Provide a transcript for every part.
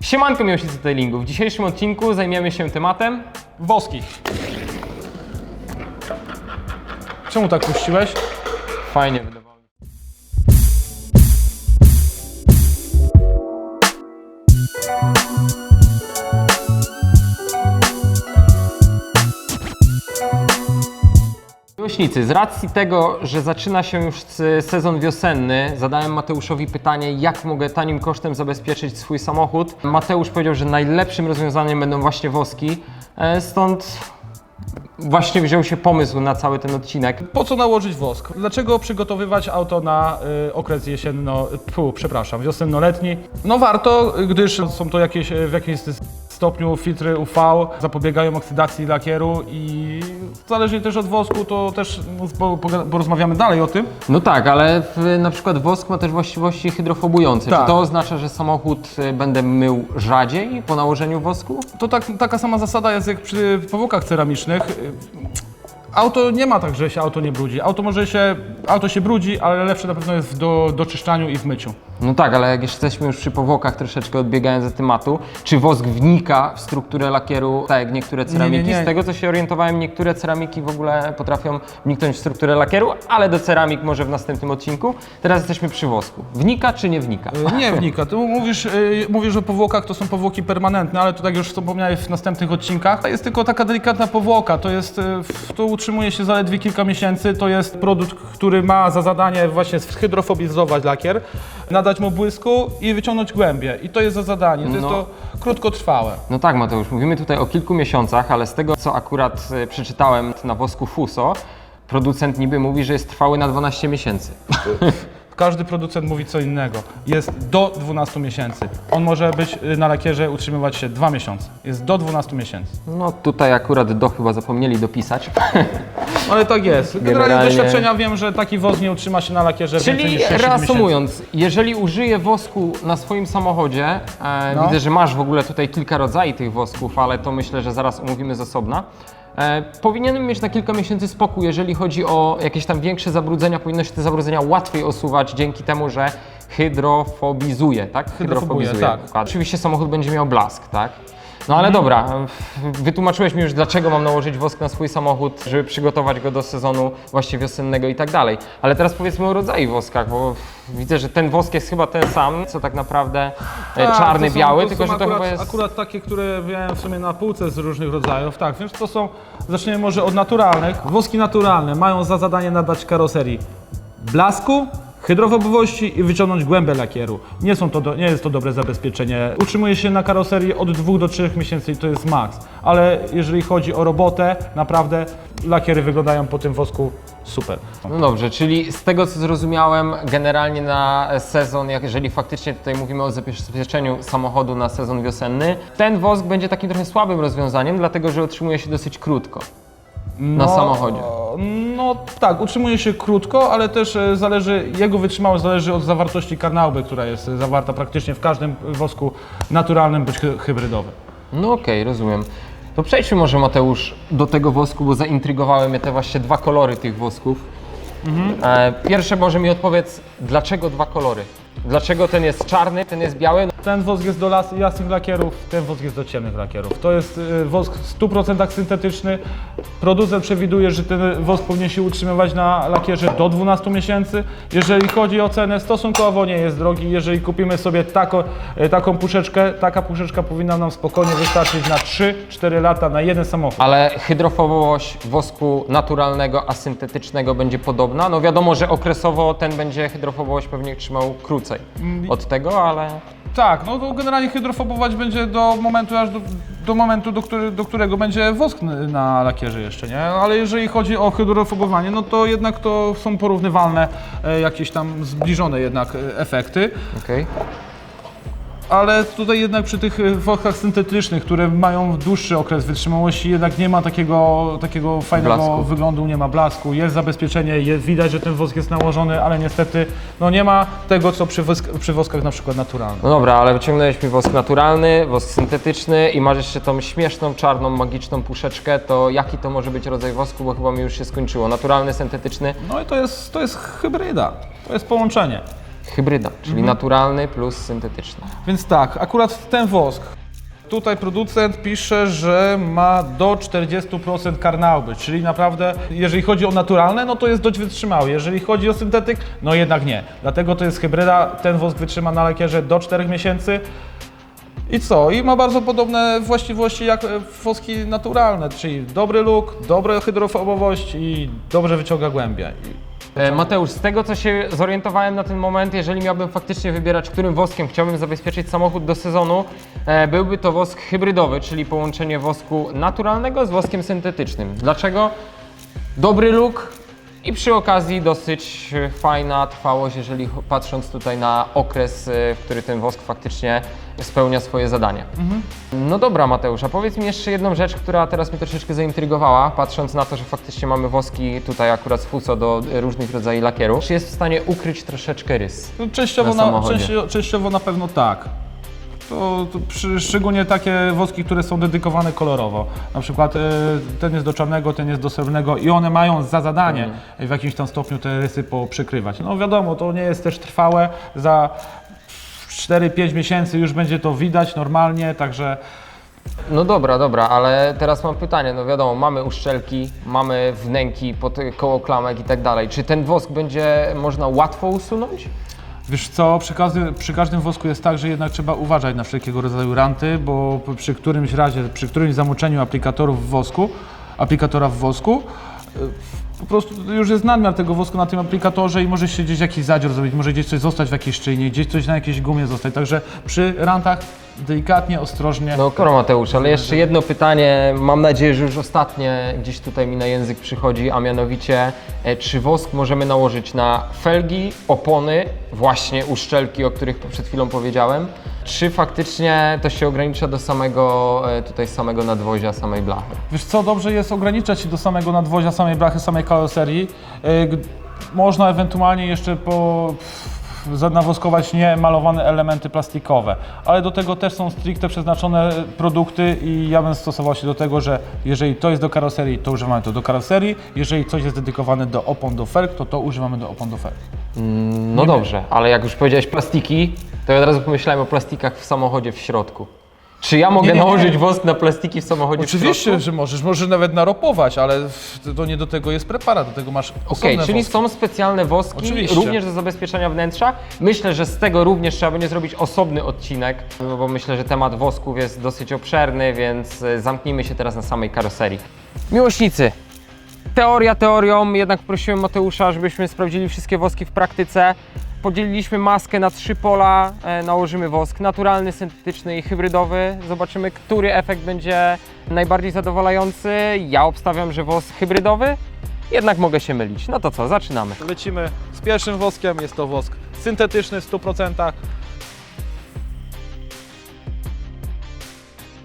Siemanko miłośnicy detailingu. W dzisiejszym odcinku zajmiemy się tematem Woskich. Czemu tak puściłeś? Fajnie wydawało z racji tego, że zaczyna się już sezon wiosenny, zadałem Mateuszowi pytanie, jak mogę tanim kosztem zabezpieczyć swój samochód. Mateusz powiedział, że najlepszym rozwiązaniem będą właśnie woski, e, stąd właśnie wziął się pomysł na cały ten odcinek. Po co nałożyć wosk? Dlaczego przygotowywać auto na y, okres jesienno... Pu, przepraszam, wiosennoletni? No warto, gdyż są to jakieś, y, w jakimś stopniu filtry UV, zapobiegają oksydacji lakieru i zależnie też od wosku, to też no, porozmawiamy dalej o tym. No tak, ale w, na przykład wosk ma też właściwości hydrofobujące. Tak. Czy to oznacza, że samochód y, będę mył rzadziej po nałożeniu wosku? To tak, taka sama zasada jest jak przy powłokach ceramicznych. Auto nie ma tak, że się auto nie brudzi. Auto może się, auto się brudzi, ale lepsze na pewno jest w do, doczyszczaniu i w myciu. No tak, ale jak jesteśmy już przy powłokach, troszeczkę odbiegając od tematu, czy wosk wnika w strukturę lakieru, tak jak niektóre ceramiki? nie. Z tego co się orientowałem, niektóre ceramiki w ogóle potrafią wniknąć w strukturę lakieru, ale do ceramik może w następnym odcinku. Teraz jesteśmy przy wosku. Wnika czy nie wnika? Y, Nie wnika. Ty mówisz, y, mówisz o powłokach, to są powłoki permanentne, ale to tak już wspomniałem w następnych odcinkach. To jest tylko taka delikatna powłoka. To jest, y, w- to utrzymuje się zaledwie kilka miesięcy. To jest produkt, który ma za zadanie właśnie zhydrofobizować lakier, nadać mu błysku i wyciągnąć głębię. I to jest za zadanie. To jest No. to krótkotrwałe. No tak, Mateusz, mówimy tutaj o kilku miesiącach, ale z tego, co akurat e, przeczytałem na wosku Fuso, producent niby mówi, że jest trwały na 12 miesięcy. Każdy producent mówi co innego. Jest do 12 miesięcy. On może być y, na lakierze utrzymywać się 2 miesiące. Jest do 12 miesięcy. No tutaj akurat do chyba zapomnieli dopisać. Ale tak jest. Generalnie, Generalnie- z doświadczenia wiem, że taki woz nie utrzyma się na lakierze więcej Czyli niż 6 reasumując, jeżeli użyję wosku na swoim samochodzie, e, No. widzę, że masz w ogóle tutaj kilka rodzajów tych wosków, ale to myślę, że zaraz omówimy z osobna. E, powinienem mieć na kilka miesięcy spokój, jeżeli chodzi o jakieś tam większe zabrudzenia, powinno się te zabrudzenia łatwiej osuwać dzięki temu, że hydrofobizuje, tak? Hydrofobuje, tak. Oczywiście samochód będzie miał blask, tak? No ale dobra, wytłumaczyłeś mi już, dlaczego mam nałożyć wosk na swój samochód, żeby przygotować go do sezonu właśnie wiosennego i tak dalej. Ale teraz powiedzmy o rodzaju woskach, bo widzę, że ten wosk jest chyba ten sam, co tak naprawdę e, Tak, czarny, to są- biały, to tylko są że to akurat, chyba jest... Akurat takie, które miałem w sumie na półce z różnych rodzajów. Tak, więc to są, zaczniemy może od naturalnych. Woski naturalne mają za zadanie nadać karoserii blasku, hydrofobowości i wyciągnąć głębę lakieru. Nie, są to do, nie jest to dobre zabezpieczenie. Utrzymuje się na karoserii od 2 do 3 miesięcy i to jest maks. Ale jeżeli chodzi o robotę, naprawdę lakiery wyglądają po tym wosku super. No dobrze, czyli z tego co zrozumiałem, generalnie na sezon, jak jeżeli faktycznie tutaj mówimy o zabezpieczeniu samochodu na sezon wiosenny, ten wosk będzie takim trochę słabym rozwiązaniem, dlatego że utrzymuje się dosyć krótko na samochodzie. No tak, utrzymuje się krótko, ale też e, zależy, jego wytrzymałość zależy od zawartości karnauby, która jest e, zawarta praktycznie w każdym wosku naturalnym bądź hy- hybrydowym. No okej, rozumiem. To przejdźmy może Mateusz do tego wosku, bo zaintrygowały mnie te właśnie dwa kolory tych wosków. E, pierwsze może mi odpowiedz, dlaczego dwa kolory? Dlaczego ten jest czarny, ten jest biały? Ten wosk jest do las, jasnych lakierów, ten wosk jest do ciemnych lakierów. To jest e, wosk w 100% syntetyczny. Producent przewiduje, że ten wosk powinien się utrzymywać na lakierze do 12 miesięcy. Jeżeli chodzi o cenę, stosunkowo nie jest drogi. Jeżeli kupimy sobie tako, e, taką puszeczkę, taka puszeczka powinna nam spokojnie wystarczyć na 3-4 lata na jeden samochód. Ale hydrofobowość wosku naturalnego, a syntetycznego będzie podobna. No wiadomo, że okresowo ten będzie hydrofobowość pewnie trzymał krócej od tego, ale Tak, no to generalnie hydrofobować będzie do momentu, aż do, do momentu, do, który, do którego będzie wosk na lakierze jeszcze, nie? Ale jeżeli chodzi o hydrofobowanie, no to jednak to są porównywalne, e, jakieś tam zbliżone jednak e, efekty. okej. Ale tutaj jednak przy tych e, woskach syntetycznych, które mają dłuższy okres wytrzymałości, jednak nie ma takiego, takiego fajnego Blasku. wyglądu, nie ma blasku, jest zabezpieczenie, jest, widać, że ten wosk jest nałożony, ale niestety no nie ma tego, co przy, wosk, przy woskach na przykład naturalnych. No dobra, ale wyciągnąłeś mi wosk naturalny, wosk syntetyczny i masz jeszcze tą śmieszną, czarną, magiczną puszeczkę, to jaki to może być rodzaj wosku, bo chyba mi już się skończyło. Naturalny, syntetyczny. No i to jest, to jest hybryda, to jest połączenie. Hybryda, czyli naturalny plus syntetyczny. Więc tak, akurat ten wosk. Tutaj producent pisze, że ma do 40% karnauby, czyli naprawdę, jeżeli chodzi o naturalne, no to jest dość wytrzymały. Jeżeli chodzi o syntetyk, no jednak nie. Dlatego to jest hybryda, ten wosk wytrzyma na lakierze do 4 miesięcy. I co? I ma bardzo podobne właściwości jak e, woski naturalne, czyli dobry look, dobre hydrofobowość i dobrze wyciąga głębie. I E, Mateusz, z tego co się zorientowałem na ten moment, jeżeli miałbym faktycznie wybierać, którym woskiem chciałbym zabezpieczyć samochód do sezonu, e, byłby to wosk hybrydowy, czyli połączenie wosku naturalnego z woskiem syntetycznym. Dlaczego? Dobry look i przy okazji dosyć e, fajna trwałość, jeżeli patrząc tutaj na okres, e, w który ten wosk faktycznie spełnia swoje zadanie. No dobra Mateusz, a powiedz mi jeszcze jedną rzecz, która teraz mnie troszeczkę zaintrygowała, patrząc na to, że faktycznie mamy woski tutaj akurat z fuso do e, różnych rodzajów lakieru. Czy jest w stanie ukryć troszeczkę rys? No, częściowo, Na na, częściowo, częściowo na pewno tak. To, to przy, szczególnie takie woski, które są dedykowane kolorowo. Na przykład e, ten jest do czarnego, ten jest do srebrnego i one mają za zadanie Mhm. w jakimś tam stopniu te rysy przykrywać. No wiadomo, to nie jest też trwałe. Za 4-5 miesięcy już będzie to widać normalnie, także No dobra, dobra, ale teraz mam pytanie, no wiadomo, mamy uszczelki, mamy wnęki pod koło klamek i tak dalej. Czy ten wosk będzie można łatwo usunąć? Wiesz co, przy, każdy, przy każdym wosku jest tak, że jednak trzeba uważać na wszelkiego rodzaju ranty, bo przy którymś razie, przy którymś zamoczeniu aplikatorów w wosku, aplikatora w wosku, y, po prostu już jest nadmiar tego wosku na tym aplikatorze i może się gdzieś jakiś zadzior zrobić, może gdzieś coś zostać w jakiejś szczynie, gdzieś coś na jakiejś gumie zostać, także przy rantach delikatnie, ostrożnie. No koro Mateusz, ale jeszcze jedno pytanie, mam nadzieję, że już ostatnie gdzieś tutaj mi na język przychodzi, a mianowicie e, czy wosk możemy nałożyć na felgi, opony, właśnie uszczelki, o których przed chwilą powiedziałem, czy faktycznie to się ogranicza do samego e, tutaj samego nadwozia, samej blachy? Wiesz co, dobrze jest ograniczać się do samego nadwozia, samej brachy, samej karoserii. G- Można ewentualnie jeszcze po, nawoskować niemalowane elementy plastikowe, ale do tego też są stricte przeznaczone produkty i ja bym stosował się do tego, że jeżeli to jest do karoserii, to używamy to do karoserii, jeżeli coś jest dedykowane do opon do felg, to to używamy do opon do felg. No dobrze, ale jak już powiedziałeś plastiki, to ja od razu pomyślałem o plastikach w samochodzie w środku. Czy ja mogę Nie, nie, nie. nałożyć wosk na plastiki w samochodzie w Oczywiście, środku? że możesz, możesz nawet naropować, ale to nie do tego jest preparat, do tego masz Okej, osobne czyli woski. są specjalne woski Oczywiście. również do zabezpieczenia wnętrza. Myślę, że z tego również trzeba będzie zrobić osobny odcinek, no bo myślę, że temat wosków jest dosyć obszerny, więc e, zamknijmy się teraz na samej karoserii. Miłośnicy, teoria teorią, jednak prosiłem Mateusza, żebyśmy sprawdzili wszystkie woski w praktyce. Podzieliliśmy maskę na trzy pola, e, nałożymy wosk naturalny, syntetyczny i hybrydowy. Zobaczymy, który efekt będzie najbardziej zadowalający. Ja obstawiam, że wosk hybrydowy, jednak mogę się mylić. No to co, zaczynamy. Lecimy z pierwszym woskiem, jest to wosk syntetyczny w 100%.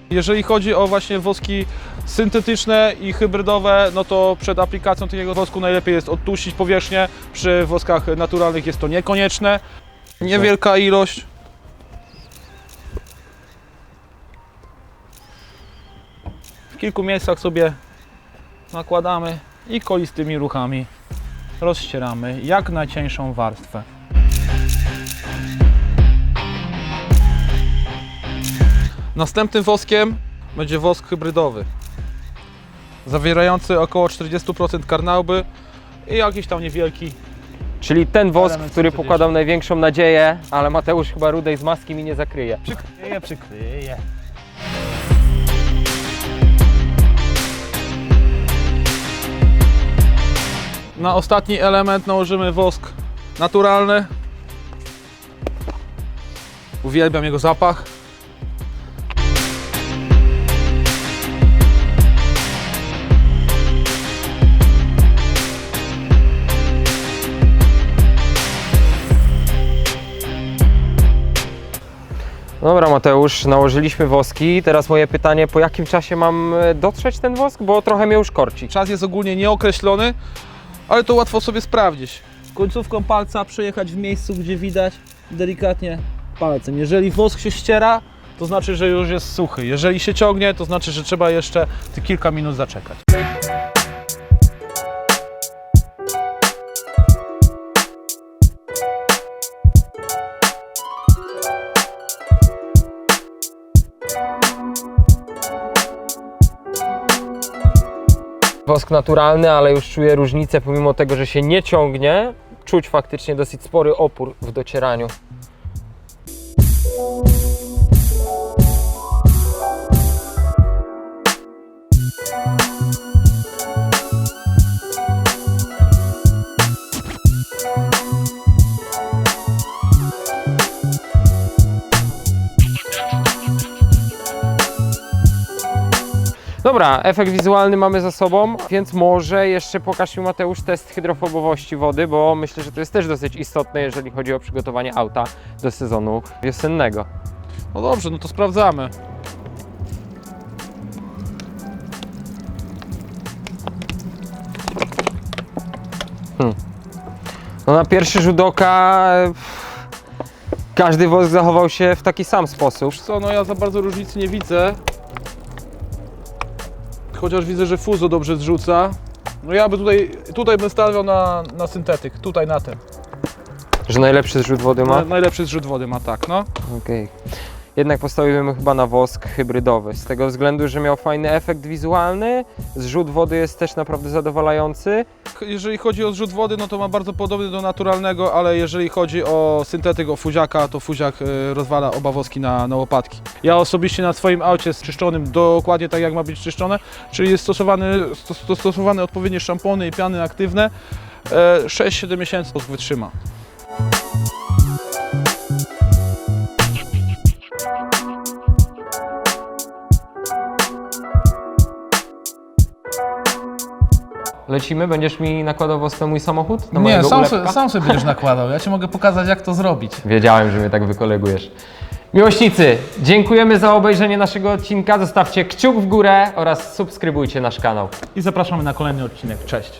Jeżeli chodzi o właśnie woski syntetyczne i hybrydowe, no to przed aplikacją takiego wosku najlepiej jest odtłuścić powierzchnię. Przy woskach naturalnych jest to niekonieczne. Niewielka ilość. W kilku miejscach sobie nakładamy i kolistymi ruchami rozcieramy jak najcieńszą warstwę. Następnym woskiem będzie wosk hybrydowy, zawierający około 40% karnauby i jakiś tam niewielki. Czyli ten wosk, Element w który pokładam największą nadzieję, ale Mateusz chyba rudej z maski mi nie zakryje. Przykryje, przykryje. Na ostatni element nałożymy wosk naturalny. Uwielbiam jego zapach. Dobra Mateusz, nałożyliśmy woski. Teraz moje pytanie, po jakim czasie mam e, dotrzeć ten wosk? Bo trochę mnie już korci. Czas jest ogólnie nieokreślony, ale to łatwo sobie sprawdzić. Końcówką palca przejechać w miejscu, gdzie widać delikatnie palcem. Jeżeli wosk się ściera, to znaczy, że już jest suchy. Jeżeli się ciągnie, to znaczy, że trzeba jeszcze te kilka minut zaczekać. Wosk naturalny, ale już czuję różnicę, pomimo tego, że się nie ciągnie. Czuć faktycznie dosyć spory opór w docieraniu. Dobra, efekt wizualny mamy za sobą, więc może jeszcze pokaż mi Mateusz test hydrofobowości wody, bo myślę, że to jest też dosyć istotne, jeżeli chodzi o przygotowanie auta do sezonu wiosennego. No dobrze, no to sprawdzamy. No na pierwszy rzut oka każdy wosk zachował się w taki sam sposób. Co, no ja za bardzo różnicy nie widzę. Chociaż widzę, że Fuzo dobrze zrzuca. No ja by tutaj, tutaj bym stawiał na, na syntetyk, tutaj na ten. Że najlepszy zrzut wody ma? Na, najlepszy zrzut wody ma tak, no. Okej. Jednak postawiłem chyba na wosk hybrydowy, z tego względu, że miał fajny efekt wizualny, zrzut wody jest też naprawdę zadowalający. Jeżeli chodzi o zrzut wody, no to ma bardzo podobny do naturalnego, ale jeżeli chodzi o syntetyk, o fuziaka, to fuziak y, rozwala oba woski na, na łopatki. Ja osobiście na swoim aucie z czyszczonym dokładnie tak jak ma być czyszczone, czyli jest stosowany, stos, stosowane odpowiednie szampony i piany aktywne. E, 6-7 miesięcy wosk wytrzyma. Lecimy, będziesz mi nakładał wosk na mój samochód? Na Nie, mojego sam ulepka? sobie, sam sobie będziesz nakładał. Ja ci mogę pokazać, jak to zrobić. Wiedziałem, że mnie tak wykolegujesz. Miłośnicy, dziękujemy za obejrzenie naszego odcinka. Zostawcie kciuk w górę oraz subskrybujcie nasz kanał. I zapraszamy na kolejny odcinek. Cześć!